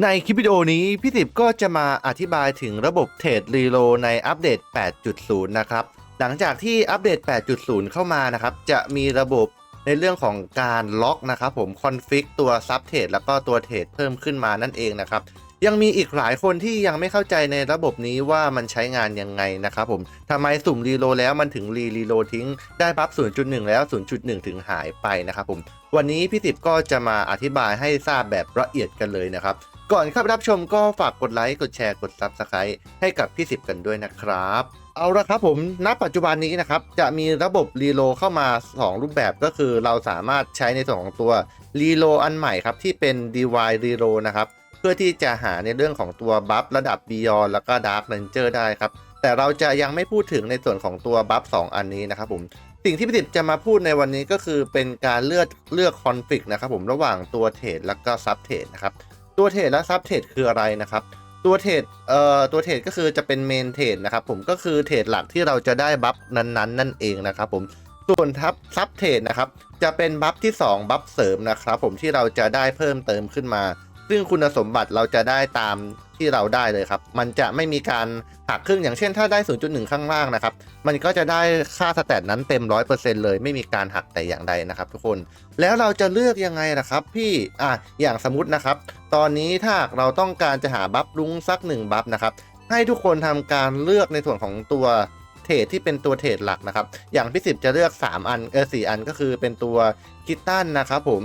ในคลิปวิดีโอนี้พี่สิบก็จะมาอธิบายถึงระบบเทรดรีโลในอัปเดต 8.0 นะครับ หลังจากที่อัปเดต 8.0 เข้ามานะครับ จะมีระบบในเรื่องของการล็อกนะครับผมคอนฟิกตัวซับเทรดแล้วก็ตัวเทรดเพิ่มขึ้นมานั่นเองนะครับ ยังมีอีกหลายคนที่ยังไม่เข้าใจในระบบนี้ว่ามันใช้งานยังไงนะครับผมทำไมสุ่มรีโลแล้วมันถึงรีรีโลทิ้งได้บัฟ0.1 แล้ว 0.1 ถึงหายไปนะครับผมวันนี้พี่สิบก็จะมาอธิบายให้ทราบแบบละเอียดกันเลยนะครับ ก่อนเข้าไปรับชมก็ฝากกดไลค์ กดแชร์ กด Subscribe ให้กับพี่สิบกันด้วยนะครับ เอาละครับผมณปัจจุบันนี้นะครับ จะมีระบบรีโลเข้ามา 2 รูปแบบก็คือเราสามารถใช้ในส่วนของตัวรีโลอันใหม่ครับ ที่เป็น DY รีโลนะครับ เพื่อที่จะหาในเรื่องของตัวบัฟระดับ Beyond แล้วก็ Dark Ranger ได้ครับ แต่เราจะยังไม่พูดถึงในส่วนของตัวบัฟ2อันนี้นะครับผมสิ่งที่พี่ติบจะมาพูดในวันนี้ก็คือเป็นการเลือกเลือกคอนฟ lict นะครับผมระหว่างตัวเทรดแล้วก็ซับเทรดนะครับ ตัวเทรดและซับเทรดคืออะไรนะครับตัวเทรดเอ่อตัวเทรดก็คือจะเป็นเมนเทรดนะครับผมก็คือเทรดหลักที่เราจะได้บัฟนั้นๆ นั่นเองนะครับผมส่วนทับซับเทรดนะครับจะเป็นบัฟที่ 2 บัฟเสริมนะครับผมที่เราจะได้เพิ่มเติมขึ้นมา ซึ่งคุณสมบัติเราจะได้ตาม ที่เราได้เลยครับ มันจะไม่มีการหักครึ่งอย่างเช่น ถ้าได้ 0.1 ข้างล่างนะครับ มันก็จะได้ค่าสแตทนั้นเต็ม 100%เลย ไม่มีการหักแต่อย่างใดนะครับ ทุกคน แล้วเราจะเลือกยังไงล่ะครับพี่ อะ อย่างสมมตินะครับ ตอนนี้ถ้าเราต้องการจะหาบัฟรุ้งสักหนึ่งบัฟนะครับ ให้ทุกคนทำการเลือกในส่วนของตัวเทรดที่เป็นตัวเทรดหลักนะครับ อย่างพี่สิบจะเลือก 3 อัน เออสอันก็คือเป็นตัวคิตตันนะครับผม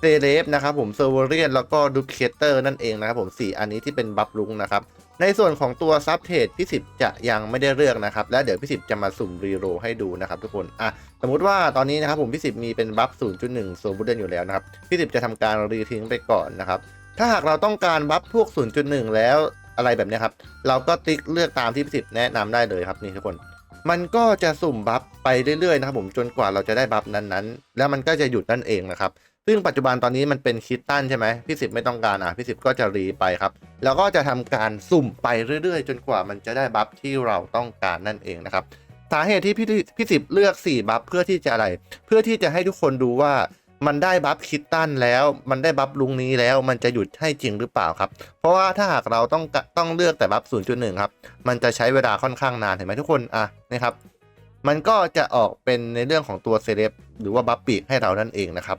เซเลฟนะครับผมเซอร์เวเรียนแล้วก็ดูเคเตอร์นั่นเองนะครับผม4อันนี้ที่เป็นบัฟลุงนะครับในส่วนของตัวซับเทรดพี่สิบจะยังไม่ได้เลือกนะครับ และเดี๋ยวพี่สิบจะมาสุ่มรีโรให้ดูนะครับทุกคนอะสมมุติว่าตอนนี้นะครับผมพี่สิบมีเป็นบัฟ0.1โซบูเดนอยู่แล้วนะครับพี่สิบจะทำการรีทิ้งไปก่อนนะครับ ถ้าหากเราต้องการบัฟพวก 0.1 แล้วอะไรแบบนี้ครับ เราก็ติ๊กเลือกตามที่พี่สิบแนะนำได้เลยครับนี่ทุกคน มันก็จะสุ่มบัฟไปเรื่อยๆนะครับผมจนกว่าเราจะได้บัฟนั้นๆ แล้วมันก็จะหยุดนั่นเองนะครับ ซึ่งปัจจุบันตอนนี้มันเป็นคิดตันใช่ไหมพี่สิบไม่ต้องการอะพี่สิบก็จะรีไปครับ แล้วก็จะทำการสุ่มไปเรื่อยๆ จนกว่ามันจะได้บัฟที่เราต้องการนั่นเองนะครับสาเหตุที่พี่พี่สิบเลือก 4 บัฟเพื่อที่จะอะไร เพื่อที่จะให้ทุกคนดูว่ามันได้บัฟคิดตันแล้ว มันได้บัฟลุงนี้แล้วมันจะหยุดให้จริงหรือเปล่าครับ เพราะว่าถ้าหากเราต้องต้องเลือกแต่บัฟ 0.1 ครับ มันจะใช้เวลาค่อนข้างนานเห็นไหมทุกคนอะนะครับมันก็จะออกเป็นในเรื่องของตัวเซเลบหรือว่าบัฟปีกให้เรานั่นเองนะครับ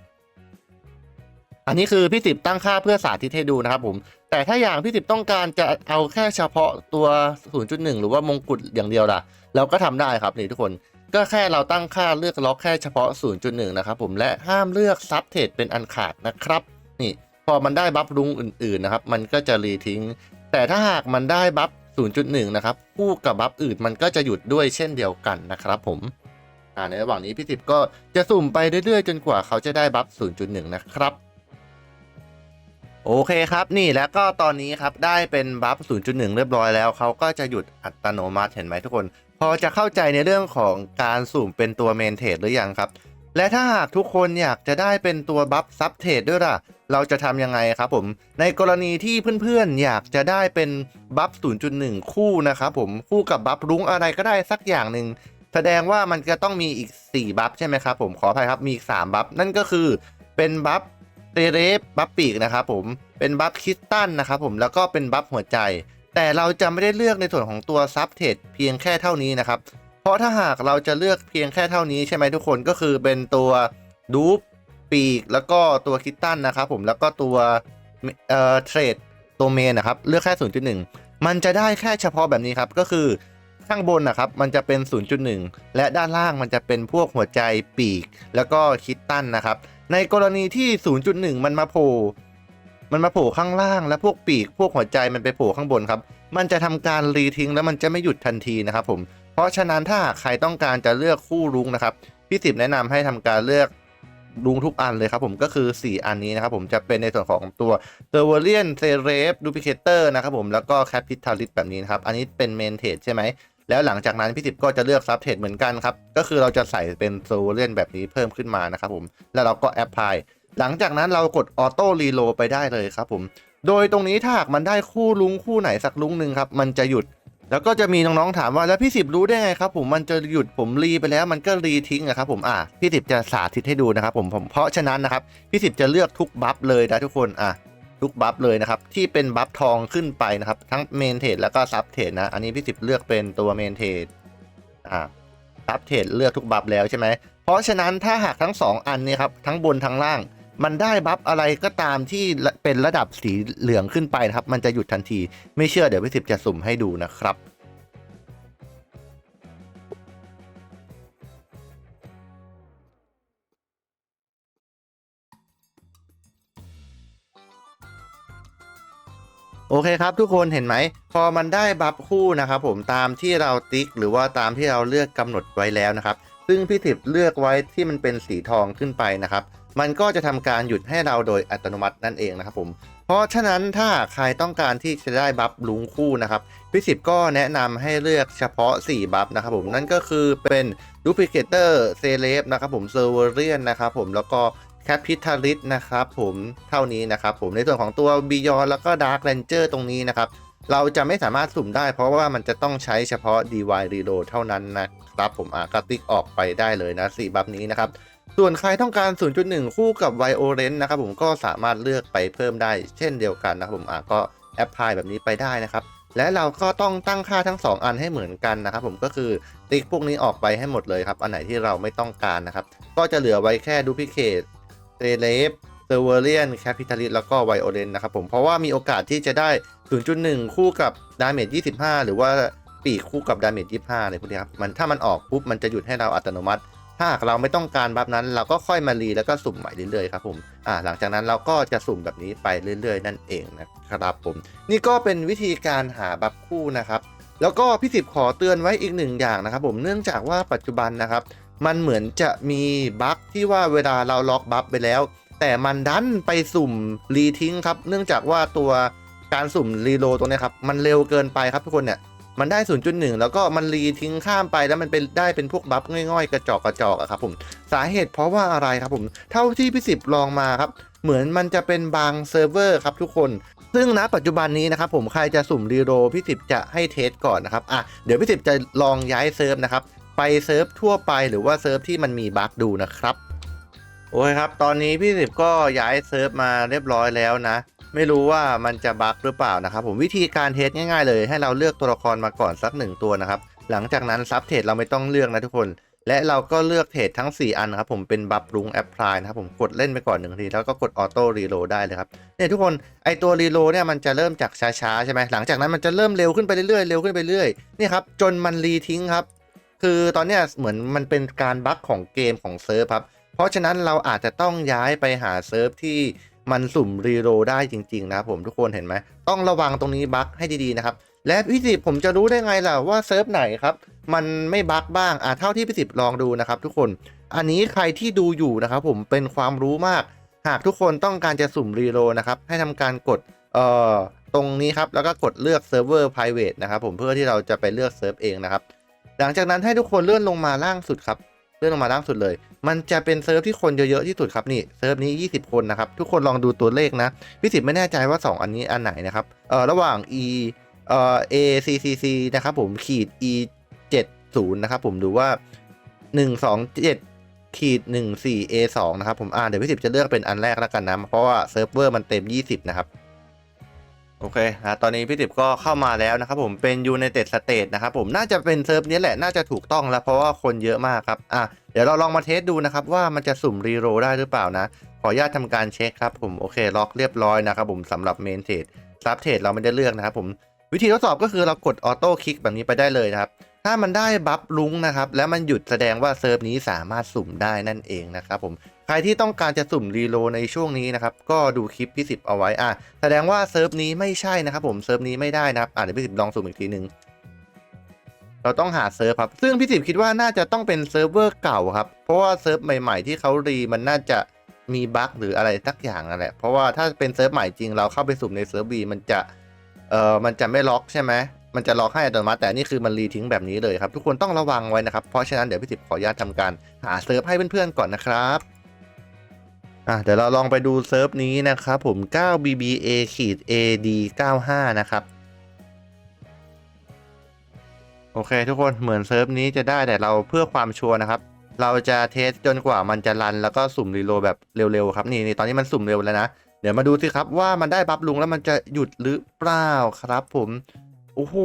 อันนี้คือพี่สิบตั้งค่าเพื่อสาธิตให้ดูนะครับผมแต่ถ้าอย่างพี่สิบต้องการจะเอาแค่เฉพาะตัว 0.1 หรือว่ามงกุฎอย่างเดียวล่ะ เราก็ทำได้ครับนี่ทุกคนก็แค่เราตั้งค่าเลือกล็อกแค่เฉพาะ 0.1 นะครับผมและห้ามเลือกซับเทรดเป็นอันขาดนะครับ นี่พอมันได้บัฟรุงอื่นๆนะครับ มันก็จะรีทิ้ง แต่ถ้าหากมันได้บัฟ 0.1 นะครับคู่กับบัฟอื่นมันก็จะหยุดด้วยเช่นเดียวกันนะครับผมในระหว่างนี้พี่สิบก็จะสุ่มไปเรื่อยๆ จนกว่าเขาจะได้บัฟ 0.1 นะครับ โอเคครับนี่แล้วก็ตอนนี้ครับได้เป็นบัฟ 0.1 เรียบร้อยแล้วเขาก็จะหยุดอัตโนมัติเห็นไหมทุกคน พอจะเข้าใจในเรื่องของการสุ่มเป็นตัวเมนเทรดหรือยังครับ และถ้าหากทุกคนอยากจะได้เป็นตัวบัฟซับเทรดด้วยล่ะ เราจะทำยังไงครับผม ในกรณีที่เพื่อนๆ อยากจะได้เป็นบัฟ 0.1 คู่นะครับผมคู่กับบัฟรุ้งอะไรก็ได้สักอย่างหนึ่งแสดงว่ามันจะต้องมีอีก 4 บัฟใช่ไหมครับผมขออภัยครับมีอีก 3 บัฟนั่นก็คือเป็นบัฟ เตเรฟบัฟปีกนะครับผมเป็นบัฟคิสตันนะครับผมแล้วก็เป็นบัฟหัวใจ แต่เราจะไม่ได้เลือกในส่วนของตัวซับเทรดเพียงแค่เท่านี้นะครับเพราะถ้าหากเราจะเลือกเพียงแค่เท่านี้ใช่ไหมทุกคนก็คือเป็นตัวดูปปีกแล้วก็ตัวคิตตันนะครับผมแล้วก็ตัวเอ่อเทรดตัวเมนนะครับเลือกแค่ 0.1 มันจะได้แค่เฉพาะแบบนี้ครับก็คือข้างบนนะครับมันจะเป็น 0.1 และด้านล่างมันจะเป็นพวกหัวใจปีก แล้วก็คิตตันนะครับ ในกรณีที่ 0.1 มันมาโผล่มันมาโผล่ข้างล่างและพวกปีก พวกหัวใจมันไปโผล่ข้างบนครับ มันจะทำการรีทิ้งแล้วมันจะไม่หยุดทันทีนะครับผมเพราะฉะนั้นถ้าหากใครต้องการจะเลือกคู่รุ้งนะครับพี่สิบแนะนำให้ทำการเลือกรุ้งทุกอันเลยครับผมก็คือ 4 อันนี้นะครับผมจะเป็นในส่วนของตัวเซอร์เวเรียนเซเรฟดูพิเคเตอร์นะครับผมแล้วก็แคปิตาลิสแบบนี้นะครับอันนี้เป็นเมนเทจใช่ไหม แล้วหลังจากนั้นพี่สิบก็จะเลือกซับเทรดเหมือนกันครับ ก็คือเราจะใส่เป็นโซเลียนแบบนี้เพิ่มขึ้นมานะครับผม แล้วเราก็แอปพลายหลังจากนั้นเรากดออโต้รีโลไปได้เลยครับผม โดยตรงนี้ถ้าหากมันได้คู่ลุงคู่ไหนสักลุงหนึ่งครับ มันจะหยุด แล้วก็จะมีน้องๆถามว่าแล้วพี่สิบรู้ได้ไงครับ ผมมันจะหยุดผมรีไปแล้วมันก็รีทิ้งอะครับผมอะพี่สิบจะสาธิตให้ดูนะครับผมผมเพราะฉะนั้นนะครับพี่สิบจะเลือกทุกบัฟเลยนะทุกคนอะ ทุกบัฟเลยนะครับ ที่เป็นบัฟทองขึ้นไปนะครับ ทั้งเมนเทรดแล้วก็ซับเทรดนะ อันนี้พี่สิบเลือกเป็นตัวเมนเทรดอ่าซับเทรดเลือกทุกบัฟแล้วใช่ไหมเพราะฉะนั้นถ้าหากทั้ง 2 อันนี้ครับทั้งบนทั้งล่าง มันได้บัฟอะไรก็ตามที่เป็นระดับสีเหลืองขึ้นไปนะครับ มันจะหยุดทันที ไม่เชื่อเดี๋ยวพี่สิบจะสุ่มให้ดูนะครับ โอเคครับทุกคนเห็นไหม พอมันได้บัฟคู่นะครับผมตามที่เราติ๊ก หรือว่าตามที่เราเลือกกำหนดไว้แล้วนะครับ ซึ่งพี่ถิบเลือกไว้ที่มันเป็นสีทองขึ้นไปนะครับ มันก็จะทำการหยุดให้เราโดยอัตโนมัตินั่นเองนะครับผม เพราะฉะนั้นถ้าใครต้องการที่จะได้บัฟลุงคู่นะครับพี่สิบก็แนะนำให้เลือกเฉพาะ 4 บัฟนะครับผมนั่นก็คือเป็น Duplicator c e l e b นะครับผม s e r v e r i a n นะครับผมแล้วก็ Capitalist นะครับผมเท่านี้นะครับผมในส่วนของตัว Beyond แล้วก็ Dark Ranger ตรงนี้นะครับ เราจะไม่สามารถสุ่มได้ เพราะว่ามันจะต้องใช้เฉพาะ DY Reload เท่านั้นนะครับผมอะก็ติ๊กออกไปได้เลยนะ4บัฟนี้นะครับ ส่วนใครต้องการ 0.1 คู่กับ Violent นะครับผมก็สามารถเลือกไปเพิ่มได้ เช่นเดียวกันนะครับผมอะก็แอปพลายแบบนี้ไปได้นะครับและเราก็ต้องตั้งค่าทั้ง 2 อันให้เหมือนกันนะครับ ผมก็คือติ๊กพวกนี้ออกไปให้หมดเลยครับ อันไหนที่เราไม่ต้องการนะครับ ก็จะเหลือไว้แค่ Duplicate เเซเลฟเซอร์เวเรียนแคปิตาลิสแล้วก็ไวโอเลนนะครับผม เพราะว่ามีโอกาสที่จะได้ 0.1 คู่กับดาเมจ25 หรือว่าปีกคู่กับดาเมจ25อะไรพวกนี้ครับมันถ้ามันออกปุ๊บมันจะหยุดให้เราอัตโนมัติ ถ้าหากเราไม่ต้องการบัฟนั้น เราก็ค่อยมารีแล้วก็สุ่มใหม่เรื่อยๆครับผมอ่าหลังจากนั้นเราก็จะสุ่มแบบนี้ไปเรื่อย ๆ นั่นเองนะครับผม นี่ก็เป็นวิธีการหาบัฟคู่นะครับแล้วก็พี่สิบขอเตือนไว้อีกหนึ่งอย่างนะครับผมเนื่องจากว่าปัจจุบันนะครับ มันเหมือนจะมีบั๊กที่ว่าเวลาเราล็อกบัฟไปแล้ว แต่มันดันไปสุ่มรีทิ้งครับ เนื่องจากว่าตัวการสุ่มรีโลตัวนี้ครับ มันเร็วเกินไปครับทุกคนเนี่ยมันได้ 0.1 แล้วก็มันรีทิ้งข้ามไปแล้วมันเป็นได้เป็นพวกบัฟง่อยๆ กระจอกกระจอกอะครับผม สาเหตุเพราะว่าอะไรครับผม เท่าที่พี่สิบลองมาครับ เหมือนมันจะเป็นบางเซิร์ฟเวอร์ครับทุกคน ซึ่งณปัจจุบันนี้นะครับผมใครจะสุ่มรีโรพี่สิบจะให้เทสก่อนนะครับ อะเดี๋ยวพี่สิบจะลองย้ายเซิร์ฟนะครับ ไปเซิร์ฟทั่วไปหรือว่าเซิร์ฟที่มันมีบั๊กดูนะครับ โอเคครับ ตอนนี้พี่สิบก็ย้ายเซิร์ฟมาเรียบร้อยแล้วนะ ไม่รู้ว่ามันจะบั๊กหรือเปล่านะครับ ผมวิธีการเทสง่ายๆเลย ให้เราเลือกตัวละครมาก่อนสักหนึ่งตัวนะครับ หลังจากนั้นซับเทรดเราไม่ต้องเลือกนะทุกคน และเราก็เลือกเทรดทั้ง 4 อันนะครับผมเป็นบัฟรุงแอปพลายนะครับผมกดเล่นไปก่อนหนึ่งทีแล้วก็กดออโต้รีโลได้เลยครับเนี่ยทุกคนไอตัวรีโลเนี่ยมันจะเริ่มจากช้าๆใช่ไหมหลังจากนั้นมันจะเริ่มเร็วขึ้นไปเรื่อยๆเร็วขึ้นไปเรื่อยนี่ครับจนมันรีทิ้งครับ คือตอนเนี้ยเหมือนมันเป็นการบั๊กของเกมของเซิร์ฟครับ เพราะฉะนั้นเราอาจจะต้องย้ายไปหาเซิร์ฟที่มันสุ่มรีโหลดได้จริง ๆ นะผมทุกคนเห็นไหมต้องระวังตรงนี้บั๊กให้ดีๆนะครับ และพี่สิบผมจะรู้ได้ไงล่ะว่าเซิร์ฟไหนครับ มันไม่บั๊กบ้างอะเท่าที่พี่สิบลองดูนะครับ ทุกคนอันนี้ใครที่ดูอยู่นะครับ ผมเป็นความรู้มาก หากทุกคนต้องการจะสุ่มรีโหลดนะครับให้ทำการกดเอ่อตรงนี้ครับแล้วก็กดเลือกเซิร์ฟเวอร์ private นะครับผมเพื่อที่เราจะไปเลือกเซิร์ฟเองนะครับ หลังจากนั้นให้ทุกคนเลื่อนลงมาล่างสุดครับ เลื่อนลงมาล่างสุดเลย มันจะเป็นเซิร์ฟที่คนเยอะๆที่สุดครับนี่เซิร์ฟนี้ 20 คนนะครับ ทุกคนลองดูตัวเลขนะพี่สิบไม่แน่ใจว่า 2 อันนี้อันไหนนะครับเอ่อระหว่าง e เอ่อ a c c c นะครับผมขีด e 70นะครับผมดูว่า 127ขีด14 a 2นะครับผมอ่าเดี๋ยวพี่สิบจะเลือกเป็นอันแรกแล้วกันนะ เพราะว่าเซิร์ฟเวอร์มันเต็ม20นะครับ โอเคนะตอนนี้พี่ติบก็เข้ามาแล้วนะครับผมเป็นยูในเต็ดสเตทนะครับผมน่าจะเป็นเซิร์ฟนี้แหละน่าจะถูกต้องแล้วเพราะว่าคนเยอะมากครับอะเดี๋ยวเราลองมาเทสดูนะครับว่ามันจะสุ่มรีโรได้หรือเปล่านะ ขออนุญาตทำการเช็คครับผมโอเคล็อกเรียบร้อยนะครับผมสำหรับเมนเทรดซับเทรดเราไม่ได้เลือกนะครับผมวิธีทดสอบก็คือเรากดออโต้คลิกแบบนี้ไปได้เลยนะครับ ถ้ามันได้บัฟลุงนะครับ แล้วมันหยุดแสดงว่าเซิร์ฟนี้สามารถสุ่มได้นั่นเองนะครับผมใครที่ต้องการจะสุ่มรีโลในช่วงนี้นะครับ ก็ดูคลิปพี่สิบเอาไว้อะแสดงว่าเซิร์ฟนี้ไม่ใช่นะครับผมเซิร์ฟนี้ไม่ได้นะครับอะเดี๋ยวพี่สิบลองสุ่มอีกทีหนึ่งเราต้องหาเซิร์ฟครับ ซึ่งพี่สิบคิดว่าน่าจะต้องเป็นเซิร์ฟเวอร์เก่าครับ เพราะว่าเซิร์ฟใหม่ๆ ที่เขารีมันน่าจะมีบั๊กหรืออะไรสักอย่างนั่นแหละ เพราะว่าถ้าเป็นเซิร์ฟใหม่จริงเราเข้าไปสุ่มในเซิร์ฟวีมันจะเออมันจะไม่ล็อกใช่ไหม มันจะล็อกให้อัตโนมัติแต่นี่คือมันรีทิ้งแบบนี้เลยครับ ทุกคนต้องระวังไว้นะครับ เพราะฉะนั้นเดี๋ยวพี่สิบขออนุญาตทำการหาเซิร์ฟให้เพื่อนๆก่อนนะครับอะเดี๋ยวเราลองไปดูเซิร์ฟนี้นะครับผม 9BBA ขีด AD 95 นะครับ โอเคทุกคนเหมือนเซิร์ฟนี้จะได้แต่เราเพื่อความชัวร์นะครับ เราจะเทสจนกว่ามันจะรันแล้วก็สุ่มรีโลแบบเร็วๆครับนี่นี่ตอนนี้มันสุ่มเร็วแล้วนะ เดี๋ยวมาดูสิครับว่ามันได้บัฟลุงแล้วมันจะหยุดหรือเปล่าครับผม โอ้โห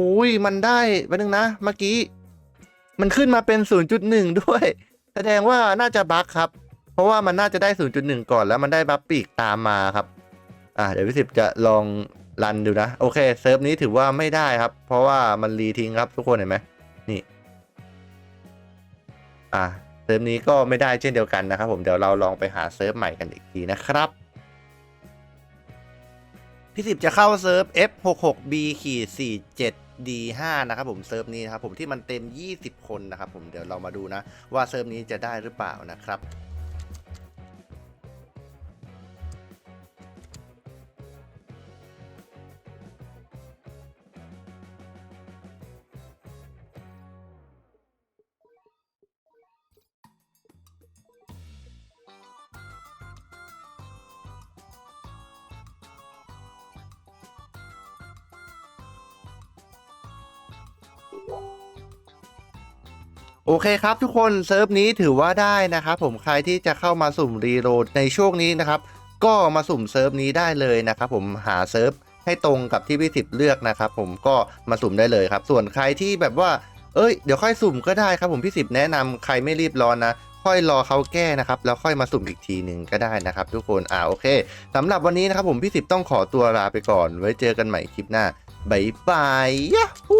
มันได้แป๊บนึงนะเมื่อกี้ มันขึ้นมาเป็น 0.1 ด้วย แสดงว่าน่าจะบั๊กครับ เพราะว่ามันน่าจะได้ 0.1 ก่อนแล้วมันได้บัฟปีกตามมาครับ อ่าเดี๋ยวพี่สิบจะลองรันดูนะ โอเคเซิร์ฟนี้ถือว่าไม่ได้ครับ เพราะว่ามันรีทิ้งครับทุกคนเห็นไหมนี่ อ่าเซิร์ฟนี้ก็ไม่ได้เช่นเดียวกันนะครับ ผมเดี๋ยวเราลองไปหาเซิร์ฟใหม่กันอีกทีนะครับ พี่สิบจะเข้าเซิร์ฟ F66B ขีด47 D5 นะครับผมเซิร์ฟนี้นะครับผมที่มันเต็ม 20 คนนะครับผมเดี๋ยวเรามาดูนะว่าเซิร์ฟนี้จะได้หรือเปล่านะครับ โอเคครับทุกคนเซิร์ฟนี้ถือว่าได้นะครับผมใครที่จะเข้ามาสุ่มรีโหลดในช่วงนี้นะครับ ก็มาสุ่มเซิร์ฟนี้ได้เลยนะครับผมหาเซิร์ฟให้ตรงกับที่พี่สิบเลือกนะครับผมก็มาสุ่มได้เลยครับ ส่วนใครที่แบบว่า เอ้ยเดี๋ยวค่อยสุ่มก็ได้ครับผมพี่สิบแนะนำใครไม่รีบร้อนนะค่อยรอเขาแก้นะครับแล้วค่อยมาสุ่มอีกทีหนึ่งก็ได้นะครับ ทุกคนอ่าโอเคสำหรับวันนี้นะครับผมพี่สิบต้องขอตัวลาไปก่อน ไว้เจอกันใหม่คลิปหน้าบายบายยะฮู